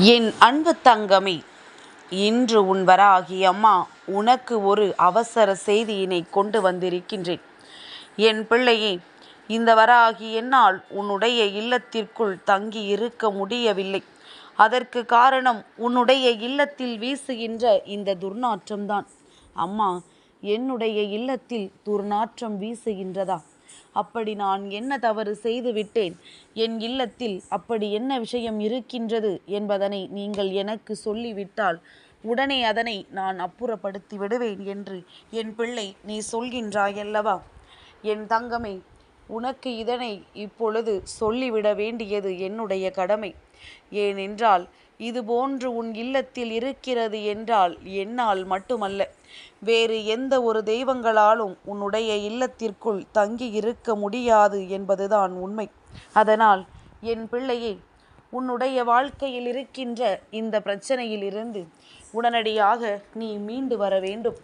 என் அன்பு தங்கமே இன்று உன் வராகி அம்மா உனக்கு ஒரு அவசர செய்தியினை கொண்டு வந்திருக்கின்றேன். என் பிள்ளையே இந்த வராகி என்னால் உன்னுடைய இல்லத்திற்குள் தங்கி இருக்க முடியவில்லை. அதற்கு காரணம் உன்னுடைய இல்லத்தில் வீசுகின்ற இந்த துர்நாற்றம்தான். அம்மா என்னுடைய இல்லத்தில் துர்நாற்றம் வீசுகின்றதா? அப்படி நான் என்ன தவறு செய்து விட்டேன் என் இல்லத்தில் அப்படி என்ன விஷயம் இருக்கின்றது என்பதனை நீங்கள் எனக்கு சொல்லிவிட்டால் உடனே அதனை நான் அப்புறப்படுத்தி விடுவேன் என்று என் பிள்ளை நீ சொல்கின்றாயல்லவா? என் தங்கமே உனக்கு இதனை இப்பொழுது சொல்லிவிட வேண்டியது என்னுடைய கடமை. ஏனென்றால் இது போன்று உன் இல்லத்தில் இருக்கிறது என்றால் என்னால் மட்டுமல்ல. வேறு எந்த ஒரு தெய்வங்களாலும் உன்னுடைய இல்லத்திற்குள் தங்கி இருக்க முடியாது என்பதுதான் உண்மை. அதனால் என் பிள்ளையே உன்னுடைய வாழ்க்கையில் இருக்கின்ற இந்த பிரச்சனையிலிருந்து உடனடியாக நீ மீண்டு வர வேண்டும்.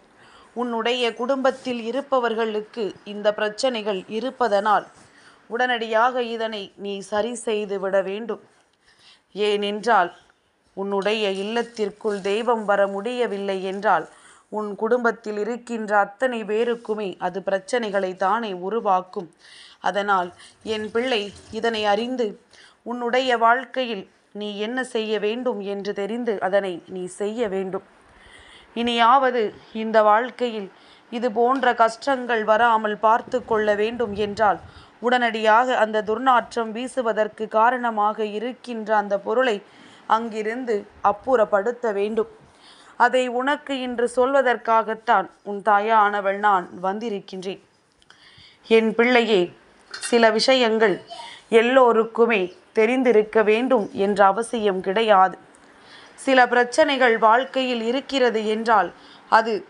உன்னுடைய குடும்பத்தில் இருப்பவர்களுக்கு இந்த பிரச்சனைகள் இருப்பதனால் உடனடியாக இதனை நீ சரி செய்து விட வேண்டும். ஏனென்றால் உன்னுடைய இல்லத்திற்குள் தெய்வம் வர முடியவில்லை என்றால் உன் குடும்பத்தில் இருக்கின்ற அத்தனை பேருக்குமே அது பிரச்சனைகளை தானே உருவாக்கும். அதனால் என் பிள்ளை இதனை அறிந்து உன்னுடைய வாழ்க்கையில் நீ என்ன செய்ய வேண்டும் என்று தெரிந்து அதனை நீ செய்ய வேண்டும். இனியாவது இந்த வாழ்க்கையில் இது போன்ற கஷ்டங்கள் வராமல் பார்த்து கொள்ள வேண்டும் என்றால் உடனடியாக அந்த துர்நாற்றம் வீசுவதற்கு காரணமாக இருக்கின்ற அந்த பொருளை அங்கிருந்து அப்புறப்படுத்த வேண்டும். அதை உனக்கு இன்று சொல்வதற்காகத்தான் உன் தாயானவள் நான் வந்திருக்கின்றேன். என் பிள்ளையே சில விஷயங்கள் எல்லோருக்குமே தெரிந்திருக்க வேண்டும் என்ற அவசியம் கிடையாது. சில பிரச்சனைகள் வாழ்க்கையில் இருக்கிறது என்றால் அது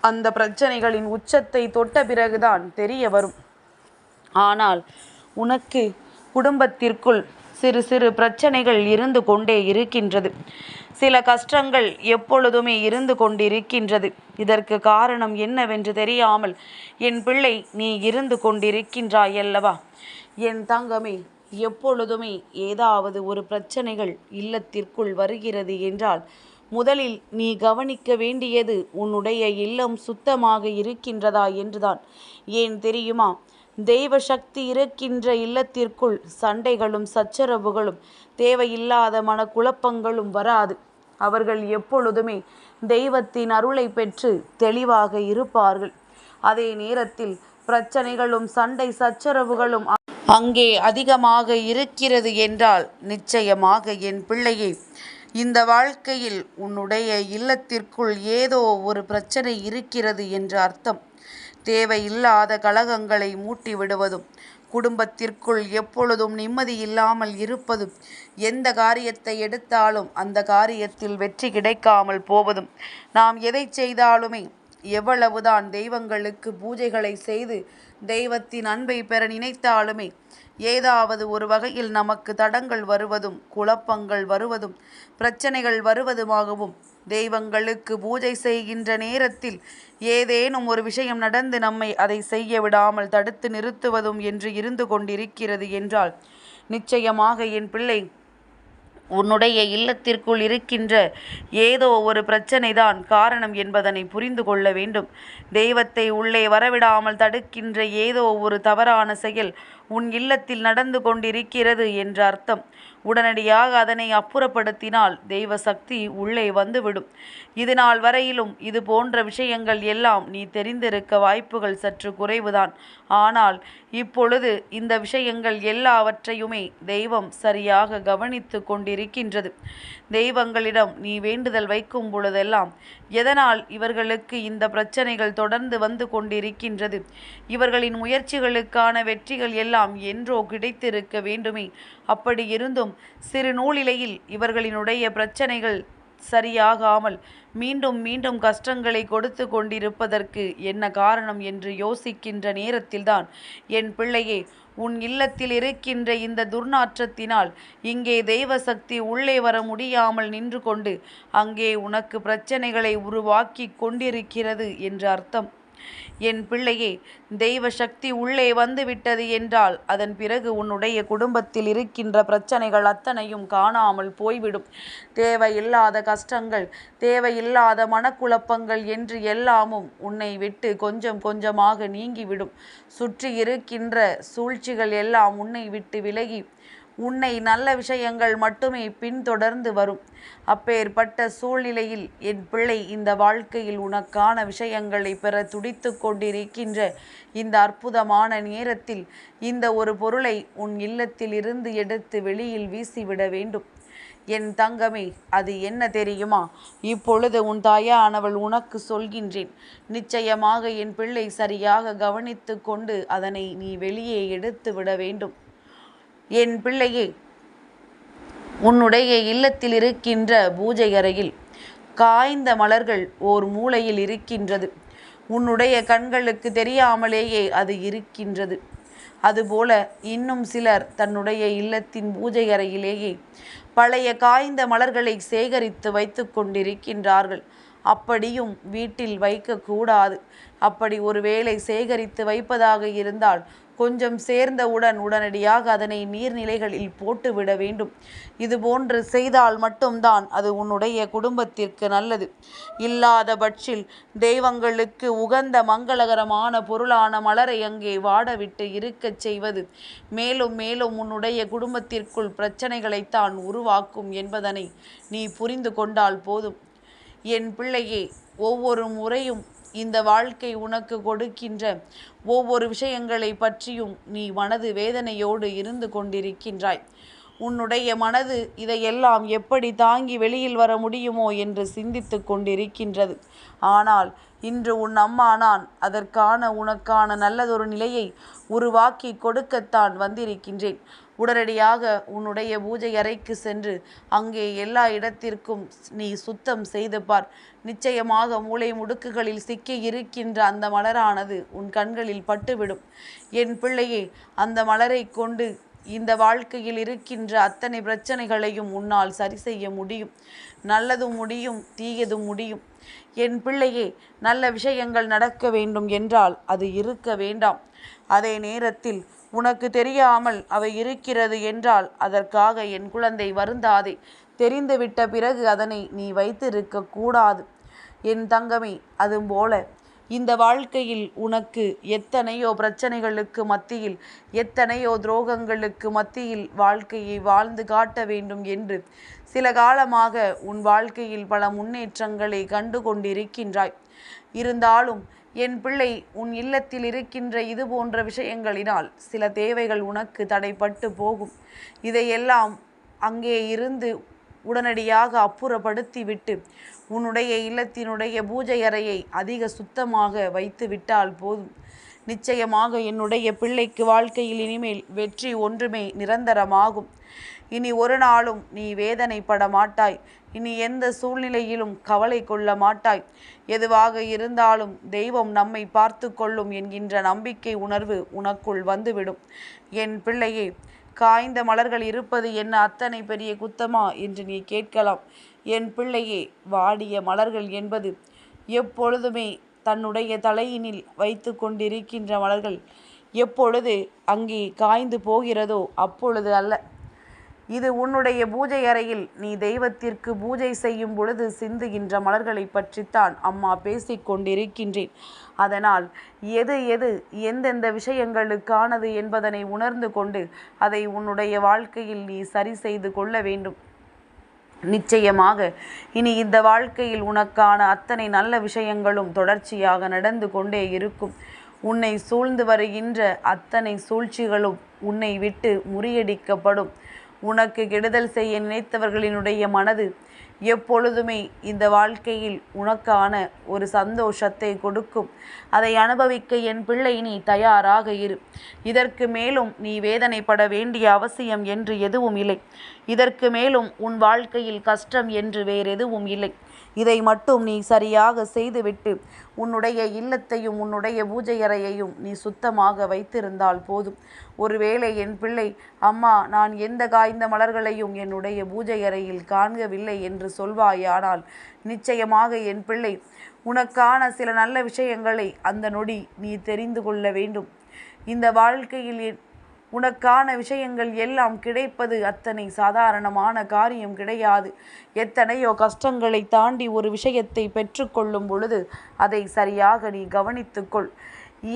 அந்த பிரச்சனைகளின் உச்சத்தை தொட்ட பிறகுதான் தெரிய வரும். ஆனால் உனக்கு குடும்பத்திற்குள் சிறு சிறு பிரச்சனைகள் இருந்து கொண்டே இருக்கின்றது. சில கஷ்டங்கள் எப்பொழுதுமே இருந்து கொண்டிருக்கின்றது. இதற்கு காரணம் என்னவென்று தெரியாமல் என் பிள்ளை நீ இருந்து கொண்டிருக்கின்றாய் அல்லவா? என் தங்கமே எப்பொழுதுமே ஏதாவது ஒரு பிரச்சனைகள் இல்லத்திற்குள் வருகிறது என்றால் முதலில் நீ கவனிக்க வேண்டியது உன்னுடைய இல்லம் சுத்தமாக இருக்கின்றதா என்றுதான். ஏன் தெரியுமா? தெய்வ சக்தி இருக்கின்ற இல்லத்திற்குள் சண்டைகளும் சச்சரவுகளும் தேவையில்லாத மனக்குழப்பங்களும் வராது. அவர்கள் எப்பொழுதுமே தெய்வத்தின் அருளை பெற்று தெளிவாக இருப்பார்கள். அதே நேரத்தில் பிரச்சனைகளும் சண்டை சச்சரவுகளும் அங்கே அதிகமாக இருக்கிறது என்றால் நிச்சயமாக என் பிள்ளையை இந்த வாழ்க்கையில் உன்னுடைய இல்லத்திற்குள் ஏதோ ஒரு பிரச்சனை இருக்கிறது என்று அர்த்தம். தேவையில்லாத கலகங்களை மூட்டி விடுவதும் குடும்பத்திற்குள் எப்பொழுதும் நிம்மதி இல்லாமல் இருப்பதும் எந்த காரியத்தை எடுத்தாலும் அந்த காரியத்தில் வெற்றி கிடைக்காமல் போவதும். நாம் எதை செய்தாலுமே எவ்வளவுதான் தெய்வங்களுக்கு பூஜைகளை செய்து தெய்வத்தின் அன்பை பெற நினைத்தாலுமே ஏதாவது ஒரு வகையில் நமக்கு தடங்கள் வருவதும் குழப்பங்கள் வருவதும் பிரச்சனைகள் வருவதுமாகவும் தெய்வங்களுக்கு பூஜை செய்கின்ற நேரத்தில் ஏதேனும் ஒரு விஷயம் நடந்து நம்மை அதை செய்ய விடாமல் தடுத்து நிறுத்துவதும் என்று இருந்து கொண்டிருக்கிறது என்றால் நிச்சயமாக என் பிள்ளை உன்னுடைய இல்லத்திற்குள் இருக்கின்ற ஏதோ ஒரு பிரச்சனை தான் காரணம் என்பதனை புரிந்து கொள்ள வேண்டும். தெய்வத்தை உள்ளே வரவிடாமல் தடுக்கின்ற ஏதோ ஒரு தவறான செயல் உன் இல்லத்தில் நடந்து கொண்டிருக்கிறது என்ற அர்த்தம். உடனடியாக அதனை அப்புறப்படுத்தினால் தெய்வ சக்தி உள்ளே வந்துவிடும். இதுநாள் வரையிலும் இது போன்ற விஷயங்கள் எல்லாம் நீ தெரிந்திருக்க வாய்ப்புகள் சற்று குறைவுதான். ஆனால் இப்பொழுது இந்த விஷயங்கள் எல்லாவற்றையுமே தெய்வம் சரியாக கவனித்து கொண்டிருக்கின்றது. தெய்வங்களிடம் நீ வேண்டுதல் வைக்கும் பொழுதெல்லாம் எதனால் இவர்களுக்கு இந்த பிரச்சனைகள் தொடர்ந்து வந்து கொண்டிருக்கின்றது? இவர்களின் முயற்சிகளுக்கான வெற்றிகள் எல்லாம் என்றோ கிடைத்திருக்க வேண்டுமே. அப்படி இருந்தும் சிறு நூலிலையில் இவர்களினுடைய பிரச்சனைகள் சரியாகாமல் மீண்டும் மீண்டும் கஷ்டங்களை கொடுத்து கொண்டிருப்பதற்கு என்ன காரணம் என்று யோசிக்கின்ற நேரத்தில்தான் என் பிள்ளையே உன் இல்லத்தில் இருக்கின்ற இந்த துர்நாற்றத்தினால் இங்கே தெய்வ சக்தி உள்ளே வர முடியாமல் நின்று கொண்டு அங்கே உனக்கு பிரச்சனைகளை உருவாக்கி கொண்டிருக்கிறது என்று அர்த்தம். என் பிள்ளையே தெய்வ சக்தி உள்ளே வந்துவிட்டது என்றால் அதன் பிறகு உன்னுடைய குடும்பத்தில் இருக்கின்ற பிரச்சனைகள் அத்தனையும் காணாமல் போய்விடும். தேவையில்லாத கஷ்டங்கள் தேவையில்லாத மனக்குழப்பங்கள் என்று எல்லாமும் உன்னை விட்டு கொஞ்சம் கொஞ்சமாக நீங்கிவிடும். சுற்றி இருக்கின்ற சூழ்ச்சிகள் எல்லாம் உன்னை விட்டு விலகி உன்னை நல்ல விஷயங்கள் மட்டுமே பின்தொடர்ந்து வரும். அப்பேற்பட்ட சூழ்நிலையில் என் பிள்ளை இந்த வாழ்க்கையில் உனக்கான விஷயங்களை பெற துடித்து கொண்டிருக்கின்ற இந்த அற்புதமான நேரத்தில் இந்த ஒரு பொருளை உன் இல்லத்தில் இருந்து எடுத்து வெளியில் வீசிவிட வேண்டும். என் தங்கமே அது என்ன தெரியுமா? இப்பொழுது உன் தாயானவள் உனக்கு சொல்கின்றேன். நிச்சயமாக என் பிள்ளை சரியாக கவனித்து கொண்டு அதனை நீ வெளியே எடுத்து விட வேண்டும். என் பிள்ளையே உன்னுடைய இல்லத்தில் இருக்கின்ற பூஜை அறையில் காய்ந்த மலர்கள் ஓர் மூலையில் இருக்கின்றது. உன்னுடைய கண்களுக்கு தெரியாமலேயே அது இருக்கின்றது. அதுபோல இன்னும் சிலர் தன்னுடைய இல்லத்தின் பூஜை அறையிலேயே பழைய காய்ந்த மலர்களை சேகரித்து வைத்து கொண்டிருக்கின்றார்கள். அப்படியும் வீட்டில் வைக்கக்கூடாது. அப்படி ஒருவேளை சேகரித்து வைப்பதாக இருந்தால் கொஞ்சம் சேர்ந்தவுடன் உடனடியாக அதனை நீர்நிலைகளில் போட்டுவிட வேண்டும். இது போன்று செய்தால் மட்டும்தான் அது உன்னுடைய குடும்பத்திற்கு நல்லது. இல்லாத பட்சில் தெய்வங்களுக்கு உகந்த மங்களகரமான பொருளான மலரை அங்கே வாடவிட்டு இருக்கச் செய்வது மேலும் மேலும் உன்னுடைய குடும்பத்திற்குள் பிரச்சனைகளைத்தான் உருவாக்கும் என்பதனை நீ புரிந்து கொண்டால் போதும். என் பிள்ளையே ஒவ்வொரு முறையும் இந்த வாழ்க்கை உனக்கு கொடுக்கின்ற ஒவ்வொரு விஷயங்களை பற்றியும் நீ மனது வேதனையோடு இருந்து கொண்டிருக்கின்றாய். உன்னுடைய மனது இதையெல்லாம் எப்படி தாங்கி வெளியில் வர முடியுமோ என்று சிந்தித்து கொண்டிருக்கின்றது. ஆனால் இன்று உன் அம்மா நான் அதற்கான உனக்கான நல்லதொரு நிலையை உருவாக்கி கொடுக்கத்தான் வந்திருக்கின்றேன். உடனடியாக உன்னுடைய பூஜை அறைக்கு சென்று அங்கே எல்லா இடத்திற்கும் நீ சுத்தம் செய்து பார். நிச்சயமாக மூளை முடுக்குகளில் சிக்கி இருக்கின்ற அந்த மலரானது உன் கண்களில் பட்டுவிடும். என் பிள்ளையே அந்த மலரை கொண்டு இந்த வாழ்க்கையில் இருக்கின்ற அத்தனை பிரச்சனைகளையும் உன்னால் சரி செய்ய முடியும். நல்லதும் முடியும் தீயதும் முடியும். என் பிள்ளையே நல்ல விஷயங்கள் நடக்க வேண்டும் என்றால் அது இருக்க வேண்டாம். அதே நேரத்தில் உனக்கு தெரியாமல் அவை இருக்கிறது என்றால் அதற்காக என் குழந்தை வருந்தாதே. தெரிந்துவிட்ட பிறகு அதனை நீ வைத்திருக்க கூடாது. என் தங்கமே அதுபோல. இந்த வாழ்க்கையில் உனக்கு எத்தனையோ பிரச்சனைகளுக்கு மத்தியில் எத்தனையோ துரோகங்களுக்கு மத்தியில் வாழ்க்கையை வாழ்ந்து காட்ட வேண்டும் என்று சில காலமாக உன் வாழ்க்கையில் பல முன்னேற்றங்களை கண்டு கொண்டிருக்கின்றாய். இருந்தாலும் என் பிள்ளை உன் இல்லத்தில் இருக்கின்ற இது போன்ற விஷயங்களினால் சில தேவைகள் உனக்கு தடைப்பட்டு போகும். இதையெல்லாம் அங்கே இருந்து உடனடியாக அப்புறப்படுத்திவிட்டு உன்னுடைய இல்லத்தினுடைய பூஜை அறையை அதிக சுத்தமாக வைத்து விட்டால் போதும். நிச்சயமாக என்னுடைய பிள்ளைக்கு வாழ்க்கையில் இனிமேல் வெற்றி ஒன்றுமே நிரந்தரமாகும். இனி ஒரு நாளும் நீ வேதனைப்பட மாட்டாய். இனி எந்த சூழ்நிலையிலும் கவலை கொள்ள மாட்டாய். எதுவாக இருந்தாலும் தெய்வம் நம்மை பார்த்து கொள்ளும் என்கின்ற நம்பிக்கை உணர்வு உனக்குள் வந்துவிடும். என் பிள்ளையே காய்ந்த மலர்கள் இருப்பது என்ன அத்தனை பெரிய குத்தமா என்று நீ கேட்கலாம். என் பிள்ளையே வாடிய மலர்கள் என்பது எப்பொழுதுமே தன்னுடைய தலையினில் வைத்து கொண்டிருக்கின்ற மலர்கள். எப்பொழுது அங்கே காய்ந்து போகிறதோ அப்பொழுது அல்ல. இது உன்னுடைய பூஜை அறையில் நீ தெய்வத்திற்கு பூஜை செய்யும் பொழுது சிந்துகின்ற மலர்களை பற்றித்தான் அம்மா பேசிக் கொண்டிருக்கின்றேன். அதனால் எது எது எந்தெந்த விஷயங்களுக்கானது என்பதனை உணர்ந்து கொண்டு அதை உன்னுடைய வாழ்க்கையில் நீ சரி செய்து கொள்ள வேண்டும். நிச்சயமாக இனி இந்த வாழ்க்கையில் உனக்கான அத்தனை நல்ல விஷயங்களும் தொடர்ச்சியாக நடந்து கொண்டே இருக்கும். உன்னை சூழ்ந்து வருகின்ற அத்தனை சூழ்ச்சிகளும் உன்னை விட்டு முறியடிக்கப்படும். உனக்கு கெடுதல் செய்ய நினைத்தவர்களினுடைய மனது எப்பொழுதுமே இந்த வாழ்க்கையில் உனக்கான ஒரு சந்தோஷத்தை கொடுக்கும். அதை அனுபவிக்க என் பிள்ளை நீ தயாராக இரு. இதற்கு மேலும் நீ வேதனைப்பட வேண்டிய அவசியம் என்று எதுவும் இல்லை. இதற்கு மேலும் உன் வாழ்க்கையில் கஷ்டம் என்று வேறெதுவும் இல்லை. இதை மட்டும் நீ சரியாக செய்துவிட்டு உன்னுடைய இல்லத்தையும் உன்னுடைய பூஜை அறையையும் நீ சுத்தமாக வைத்திருந்தால் போதும். ஒருவேளை என் பிள்ளை அம்மா நான் எந்த காய்ந்த மலர்களையும் என்னுடைய பூஜை அறையில் காண்கவில்லை என்று சொல்வாயானால் நிச்சயமாக என் பிள்ளை உனக்கான சில நல்ல விஷயங்களை அந்த நொடி நீ தெரிந்து கொள்ள வேண்டும். இந்த வாழ்க்கையில் உனக்கான விஷயங்கள் எல்லாம் கிடைப்பது அத்தனை சாதாரணமான காரியம் கிடையாது. எத்தனையோ கஷ்டங்களை தாண்டி ஒரு விஷயத்தை பெற்றுக்கொள்ளும் பொழுது அதை சரியாக நீ கவனித்துக்கொள்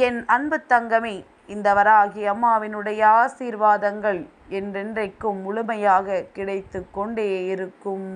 என் அன்பு தங்கமே இந்த வராகி அம்மாவினுடைய ஆசீர்வாதங்கள் என்றென்றைக்கும் முழுமையாக கிடைத்து கொண்டே இருக்கும்.